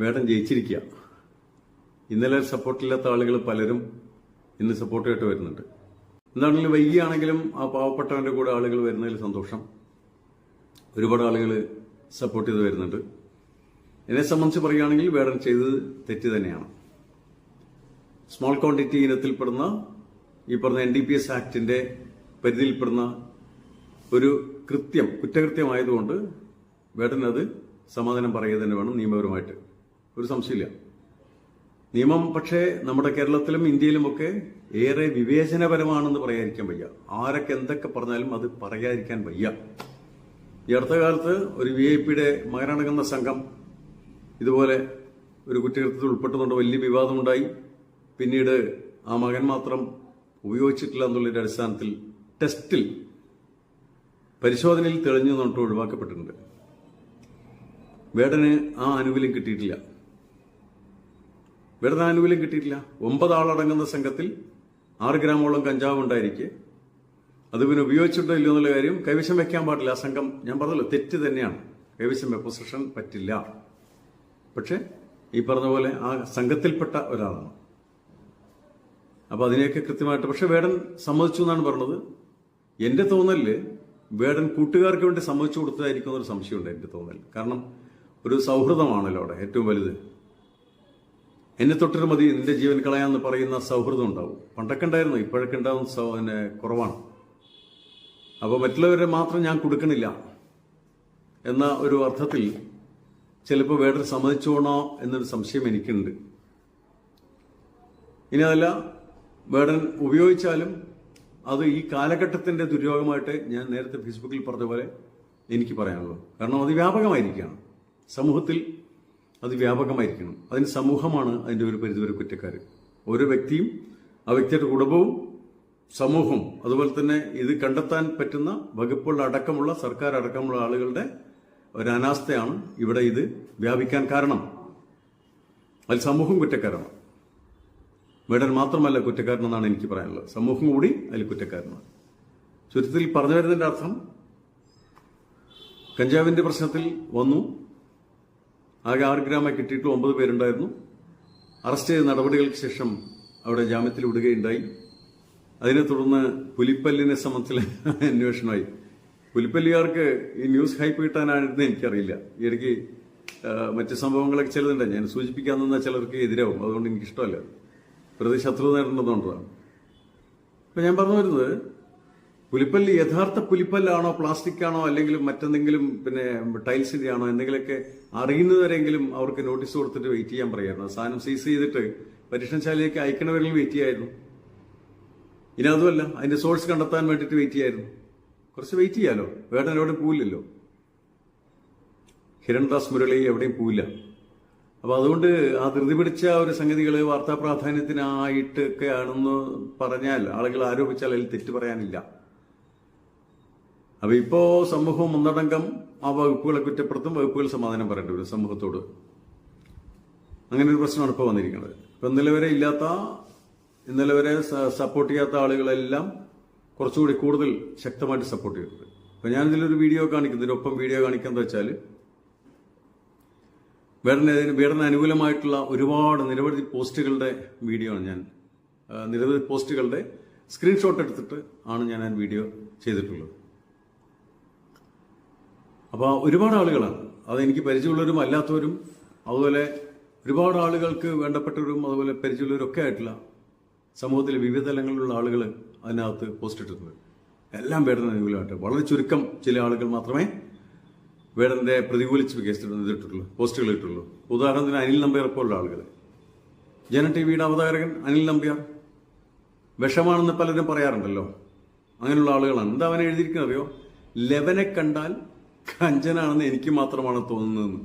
വേടൻ ജയിച്ചിരിക്കുക ഇന്നലെ സപ്പോർട്ടില്ലാത്ത ആളുകൾ പലരും ഇന്ന് സപ്പോർട്ടായിട്ട് വരുന്നുണ്ട്. എന്താണെങ്കിലും വൈകിയാണെങ്കിലും ആ പാവപ്പെട്ടവന്റെ കൂടെ ആളുകൾ വരുന്നതിൽ സന്തോഷം. ഒരുപാട് ആളുകൾ സപ്പോർട്ട് ചെയ്ത് വരുന്നുണ്ട്. എന്നെ സംബന്ധിച്ച് പറയുകയാണെങ്കിൽ വേടൻ ചെയ്തത് തെറ്റ് തന്നെയാണ്. സ്മോൾ ക്വാണ്ടിറ്റി ഇനത്തിൽപ്പെടുന്ന ഈ പറഞ്ഞ എൻ ഡി പി എസ് ആക്ടിന്റെ പരിധിയിൽപ്പെടുന്ന ഒരു കൃത്യം കുറ്റകൃത്യമായതുകൊണ്ട് വേടൻ അത് സമാധാനം പറയുക തന്നെ വേണം നിയമപരമായിട്ട്. ഒരു സംശയമില്ല. നിയമം പക്ഷേ നമ്മുടെ കേരളത്തിലും ഇന്ത്യയിലുമൊക്കെ ഏറെ വിവേചനപരമാണെന്ന് പറയാതിരിക്കാൻ വയ്യ. ആരൊക്കെ എന്തൊക്കെ പറഞ്ഞാലും അത് പറയാതിരിക്കാൻ വയ്യ. ഈ അടുത്ത കാലത്ത് ഒരു വി ഐ പിയുടെ മകനടങ്ങുന്ന സംഘം ഇതുപോലെ ഒരു കുറ്റകൃത്യത്തിൽ ഉൾപ്പെട്ടുകൊണ്ട് വലിയ വിവാദമുണ്ടായി. പിന്നീട് ആ മകൻ മാത്രം ഉപയോഗിച്ചിട്ടില്ല എന്നുള്ളതിന്റെ അടിസ്ഥാനത്തിൽ ടെസ്റ്റിൽ പരിശോധനയിൽ തെളിഞ്ഞു എന്നിട്ട് ഒഴിവാക്കപ്പെട്ടിട്ടുണ്ട്. വേടന് ആ ആനുകൂല്യം കിട്ടിയിട്ടില്ല. വേടന് ആനുകൂല്യം കിട്ടിയിട്ടില്ല. ഒമ്പത് ആളടങ്ങുന്ന സംഘത്തിൽ ആറ് ഗ്രാമോളം കഞ്ചാവ് ഉണ്ടായിരിക്കെ. അത് പിന്നെ ഉപയോഗിച്ചിട്ടോ ഇല്ലയോ എന്നുള്ള കാര്യം കൈവശം വെക്കാൻ പാടില്ല. ആ സംഘം ഞാൻ പറഞ്ഞല്ലോ തെറ്റ് തന്നെയാണ്. കൈവശം വെപ്പോസിഷൻ പറ്റില്ല. പക്ഷേ ഈ പറഞ്ഞ പോലെ ആ സംഘത്തിൽപ്പെട്ട ഒരാളാണ്. അപ്പോൾ അതിനെയൊക്കെ കൃത്യമായിട്ട് പക്ഷേ വേടൻ സമ്മതിച്ചു എന്നാണ് പറഞ്ഞത്. എന്റെ തോന്നലിൽ വേടൻ കൂട്ടുകാർക്ക് വേണ്ടി സമ്മതിച്ചു കൊടുത്തതായിരിക്കും എന്നൊരു സംശയമുണ്ട് എന്റെ തോന്നൽ. കാരണം ഒരു സൗഹൃദമാണല്ലോ അവിടെ ഏറ്റവും വലുത്. എന്നെ തൊട്ടൊരു മതി നിന്റെ ജീവൻ കളയാന്ന് പറയുന്ന സൗഹൃദം ഉണ്ടാവും. പണ്ടൊക്കെ ഉണ്ടായിരുന്നു ഇപ്പോഴൊക്കെ ഉണ്ടാവുന്ന സൗ- പിന്നെ കുറവാണ്. അപ്പോൾ മറ്റുള്ളവരെ മാത്രം ഞാൻ കൊടുക്കണില്ല എന്ന ഒരു അർത്ഥത്തിൽ ചിലപ്പോൾ വേടൻ സമ്മതിച്ചോണോ എന്നൊരു സംശയം എനിക്കുണ്ട്. ഇനി അതല്ല വേടൻ ഉപയോഗിച്ചാലും അത് ഈ കാലഘട്ടത്തിന്റെ ദുര്യോഗമായിട്ട് ഞാൻ നേരത്തെ ഫേസ്ബുക്കിൽ പറഞ്ഞ പോലെ എനിക്ക് പറയാനുള്ളൂ. കാരണം അത് വ്യാപകമായിരിക്കുകയാണ്. സമൂഹത്തിൽ അത് വ്യാപകമായിരിക്കണം. അതിന് സമൂഹമാണ് അതിന്റെ ഒരു പരിധിവരെ കുറ്റക്കാർ ഓരോ വ്യക്തിയും ആ വ്യക്തിയുടെ കുടുംബവും സമൂഹം അതുപോലെ തന്നെ ഇത് കണ്ടെത്താൻ പറ്റുന്ന വകുപ്പുകൾ അടക്കമുള്ള സർക്കാർ അടക്കമുള്ള ആളുകളുടെ ഒരു അനാസ്ഥയാണ് ഇവിടെ ഇത് വ്യാപിക്കാൻ കാരണം. അതിൽ സമൂഹം കുറ്റക്കാരാണ്. മേഡൻ മാത്രമല്ല കുറ്റക്കാരനെന്നാണ് എനിക്ക് പറയാനുള്ളത്. സമൂഹം കൂടി അതിൽ കുറ്റക്കാരനാണ്. ചുരുക്കത്തിൽ പറഞ്ഞു വരുന്നതിന്റെ അർത്ഥം കഞ്ചാവിന്റെ പ്രശ്നത്തിൽ വന്നു ആകെ ആറ് ഗ്രാമായി കിട്ടിയിട്ട് ഒമ്പത് പേരുണ്ടായിരുന്നു. അറസ്റ്റ് ചെയ്ത നടപടികൾക്ക് ശേഷം അവിടെ ജാമ്യത്തിൽ വിടുകയുണ്ടായി. അതിനെ തുടർന്ന് പുലിപ്പല്ലിനെ സംബന്ധിച്ചുള്ള അന്വേഷണമായി. പുലിപ്പല്ലിയാർക്ക് ഈ ന്യൂസ് ഹൈപ്പ് കിട്ടാനായിരുന്നു എനിക്കറിയില്ല. ഇടയ്ക്ക് മറ്റ് സംഭവങ്ങളൊക്കെ ചിലതുണ്ട്. ഞാൻ സൂചിപ്പിക്കാൻ നിന്നാൽ ചിലർക്ക് എതിരാവും. അതുകൊണ്ട് എനിക്കിഷ്ടമല്ല. പ്രതി ശത്രു നേടേണ്ടതുകൊണ്ടാണ് അപ്പം ഞാൻ പറഞ്ഞു വരുന്നത് പുലിപ്പല്ല് യഥാർത്ഥ പുലിപ്പല്ലാണോ പ്ലാസ്റ്റിക് ആണോ അല്ലെങ്കിൽ മറ്റെന്തെങ്കിലും പിന്നെ ടൈൽസിന്റെ ആണോ എന്തെങ്കിലുമൊക്കെ അറിയുന്നവരെങ്കിലും അവർക്ക് നോട്ടീസ് കൊടുത്തിട്ട് വെയിറ്റ് ചെയ്യാൻ പറയായിരുന്നു. സാധനം സീസ് ചെയ്തിട്ട് പരീക്ഷണശാലയിലേക്ക് അയക്കണവരിൽ വെയിറ്റ് ചെയ്യായിരുന്നു. ഇനി അതുമല്ല അതിന്റെ സോഴ്സ് കണ്ടെത്താൻ വേണ്ടിയിട്ട് വെയിറ്റ് ചെയ്യായിരുന്നു. കുറച്ച് വെയിറ്റ് ചെയ്യാലോ? വേറെ എവിടെയും പോവില്ലല്ലോ. ഹിരൺദാസ് മുരളി എവിടെയും പോവില്ല. അപ്പൊ അതുകൊണ്ട് ആ ധൃതി പിടിച്ച ഒരു സംഗതികൾ വാർത്താ പ്രാധാന്യത്തിനായിട്ട് ഒക്കെ ആണെന്ന് പറഞ്ഞാൽ ആളുകൾ ആരോപിച്ചാൽ അതിൽ തെറ്റ് പറയാനില്ല. അപ്പൊ ഇപ്പോ സമൂഹം ഒന്നടങ്കം ആ വകുപ്പുകളെ കുറ്റപ്പെടുത്തും വകുപ്പുകൾ സമാധാനം പറയേണ്ടി വരും സമൂഹത്തോട്. അങ്ങനെ ഒരു പ്രശ്നമാണ് ഇപ്പോൾ വന്നിരിക്കുന്നത്. ഇപ്പൊ ഇന്നലെ വരെ ഇല്ലാത്ത ഇന്നലെ വരെ സപ്പോർട്ട് ചെയ്യാത്ത ആളുകളെല്ലാം കുറച്ചുകൂടി കൂടുതൽ ശക്തമായിട്ട് സപ്പോർട്ട് ചെയ്തിട്ടുണ്ട്. അപ്പൊ ഞാൻ ഇതിലൊരു വീഡിയോ കാണിക്കുന്നതിനൊപ്പം വീഡിയോ കാണിക്കാന്ന് വെച്ചാൽ വേടന് വേടന് അനുകൂലമായിട്ടുള്ള ഒരുപാട് നിരവധി പോസ്റ്റുകളുടെ വീഡിയോ ആണ് ഞാൻ നിരവധി പോസ്റ്റുകളുടെ സ്ക്രീൻഷോട്ട് എടുത്തിട്ട് ആണ് ഞാൻ ആ വീഡിയോ ചെയ്തിട്ടുള്ളത്. അപ്പോൾ ഒരുപാട് ആളുകളാണ്. അതെനിക്ക് പരിചയമുള്ളവരും അല്ലാത്തവരും അതുപോലെ ഒരുപാട് ആളുകൾക്ക് വേണ്ടപ്പെട്ടവരും അതുപോലെ പരിചയമുള്ളവരും ഒക്കെ ആയിട്ടുള്ള സമൂഹത്തിലെ വിവിധ തലങ്ങളിലുള്ള ആളുകൾ അതിനകത്ത് പോസ്റ്റ് ഇട്ടിട്ടുണ്ട്. എല്ലാം വേടന അനുകൂലമായിട്ട് വളരെ ചുരുക്കം ചില ആളുകൾ മാത്രമേ വേടന്റെ പ്രതികൂലിച്ച് കേസ് ഇതിട്ടുള്ളൂ പോസ്റ്റുകൾ ഇട്ടുള്ളൂ ഉദാഹരണത്തിന് അനിൽ നമ്പ്യാർ പോലുള്ള ആളുകൾ ജന ടി വിയുടെ അവതാരകൻ അനിൽ നമ്പ്യാർ. വിഷമാണെന്ന് പലരും പറയാറുണ്ടല്ലോ. അങ്ങനെയുള്ള ആളുകളാണ്. എന്താ അവനെ എഴുതിയിരിക്കുന്നത് അറിയോ? ലെവനെ കണ്ടാൽ കഞ്ചനാണെന്ന് എനിക്ക് മാത്രമാണ് തോന്നുന്നത്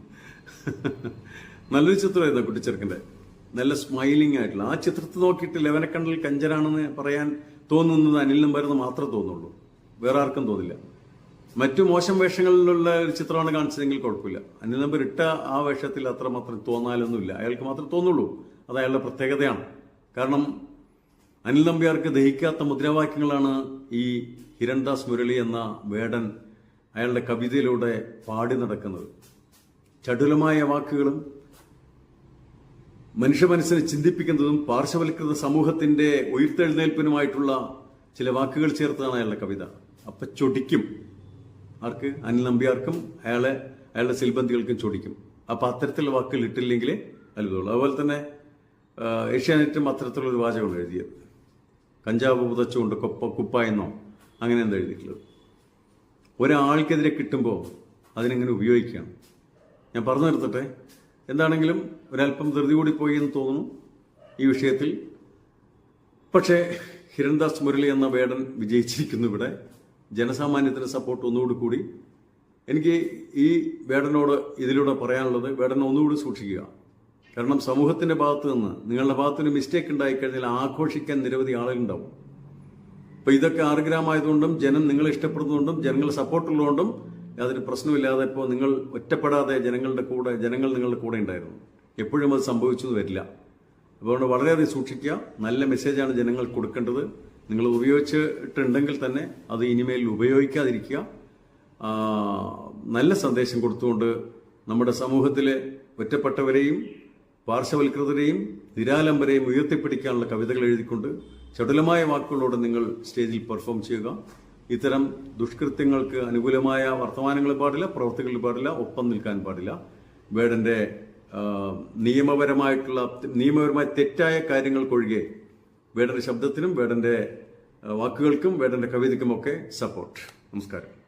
നല്ലൊരു ചിത്രമായിരുന്നു കുട്ടിച്ചെറുക്കന്റെ നല്ല സ്മൈലിംഗ് ആയിട്ടുള്ള. ആ ചിത്രത്തെ നോക്കിയിട്ട് ലെവനെ കണ്ടാൽ കഞ്ചനാണെന്ന് പറയാൻ തോന്നുന്നത് അനിൽ നമ്പരെന്ന് മാത്രം തോന്നുള്ളൂ. വേറെ ആർക്കും തോന്നില്ല. മറ്റു മോശം വേഷങ്ങളിലുള്ള ഒരു ചിത്രമാണ് കാണിച്ചതെങ്കിൽ കുഴപ്പമില്ല. അനിൽ നമ്പർ ഇട്ട ആ വേഷത്തിൽ അത്രമാത്രം തോന്നാലൊന്നുമില്ല. അയാൾക്ക് മാത്രം തോന്നുള്ളൂ. അത് അയാളുടെ പ്രത്യേകതയാണ്. കാരണം അനിൽ നമ്പ്യാർക്ക് ദഹിക്കാത്ത മുദ്രാവാക്യങ്ങളാണ് ഈ ഹിരൺദാസ് മുരളി എന്ന വേടൻ അയാളുടെ കവിതയിലൂടെ പാടി നടക്കുന്നത്. ചടുലമായ വാക്കുകളും മനുഷ്യ മനസ്സിനെ ചിന്തിപ്പിക്കുന്നതും പാർശ്വവൽകൃത സമൂഹത്തിന്റെ ഉയർത്തെഴുന്നേൽപ്പിനുമായിട്ടുള്ള ചില വാക്കുകൾ ചേർത്താണ് അയാളുടെ കവിത. അപ്പൊ ചൊടിക്കും. ആർക്ക്? അനിൽ നമ്പ്യാർക്കും അയാളെ അയാളുടെ സിൽബന്ധികൾക്കും ചൊടിക്കും. അപ്പൊ അത്തരത്തിലുള്ള വാക്കുകൾ ഇട്ടില്ലെങ്കിൽ അത്ഭുതമുള്ളൂ. അതുപോലെ തന്നെ ഏഷ്യാനെറ്റും അത്തരത്തിലുള്ള ഒരു വാചകമാണ് എഴുതിയത്. കഞ്ചാവ് പുതച്ചുകൊണ്ട് കൊപ്പ കുപ്പായെന്നോ അങ്ങനെ എന്താ എഴുതിയിട്ടുള്ളത്. ഒരാൾക്കെതിരെ കിട്ടുമ്പോൾ അതിനെങ്ങനെ ഉപയോഗിക്കാം? ഞാൻ പറഞ്ഞു നിർത്തട്ടെ. എന്താണെങ്കിലും ഒരല്പം ധൃതി കൂടി പോയി എന്ന് തോന്നുന്നു ഈ വിഷയത്തിൽ. പക്ഷേ ഹിരൺദാസ് മുരളി എന്ന വേടൻ വിജയിച്ചിരിക്കുന്നു ഇവിടെ. ജനസാമാന്യത്തിന് സപ്പോർട്ട് ഒന്നുകൂടി കൂടി. എനിക്ക് ഈ വേടനോട് ഇതിലൂടെ പറയാനുള്ളത് വേടൻ ഒന്നുകൂടി സൂക്ഷിക്കുക. കാരണം സമൂഹത്തിന്റെ ഭാഗത്ത് നിന്ന് നിങ്ങളുടെ ഭാഗത്തുനിന്ന് മിസ്റ്റേക്ക് ഉണ്ടായിക്കഴിഞ്ഞാൽ ആഘോഷിക്കാൻ നിരവധി ആളുകളുണ്ടാവും. അപ്പൊ ഇതൊക്കെ ആർഗ്രാമായതുകൊണ്ടും ജനം നിങ്ങളെ ഇഷ്ടപ്പെടുന്നതുകൊണ്ടും ജനങ്ങൾ സപ്പോർട്ടുള്ളതുകൊണ്ടും യാതൊരു പ്രശ്നമില്ലാതെ ഇപ്പോൾ നിങ്ങൾ ഒറ്റപ്പെടാതെ ജനങ്ങളുടെ കൂടെ ജനങ്ങൾ നിങ്ങളുടെ കൂടെ ഉണ്ടായിരുന്നു. എപ്പോഴും അത് സംഭവിച്ചു വരില്ല. അതുകൊണ്ട് വളരെയധികം സൂക്ഷിക്കുക. നല്ല മെസ്സേജാണ് ജനങ്ങൾ കൊടുക്കേണ്ടത്. നിങ്ങൾ ഉപയോഗിച്ചിട്ടുണ്ടെങ്കിൽ തന്നെ അത് ഇനിമേൽ ഉപയോഗിക്കാതിരിക്കുക. നല്ല സന്ദേശം കൊടുത്തുകൊണ്ട് നമ്മുടെ സമൂഹത്തിലെ ഒറ്റപ്പെട്ടവരെയും പാർശ്വവൽകൃതരെയും നിരാലംബരെയും ഉയർത്തിപ്പിടിക്കാനുള്ള കവിതകൾ എഴുതിക്കൊണ്ട് ചടുലമായ വാക്കുകളോട് നിങ്ങൾ സ്റ്റേജിൽ പെർഫോം ചെയ്യുക. ഇത്തരം ദുഷ്കൃത്യങ്ങൾക്ക് അനുകൂലമായ വർത്തമാനങ്ങൾ പാടില്ല പ്രവർത്തികൾ പാടില്ല ഒപ്പം നിൽക്കാൻ പാടില്ല. വേടന്റെ ആ, നിയമപരമായിട്ടുള്ള നിയമപരമായ തെറ്റായ കാര്യങ്ങൾക്കൊഴികെ വേടന്റെ ശബ്ദത്തിനും വേടന്റെ ആ, വാക്കുകൾക്കും വേടന്റെ കവിതയ്ക്കുമൊക്കെ സപ്പോർട്ട്. നമസ്കാരം.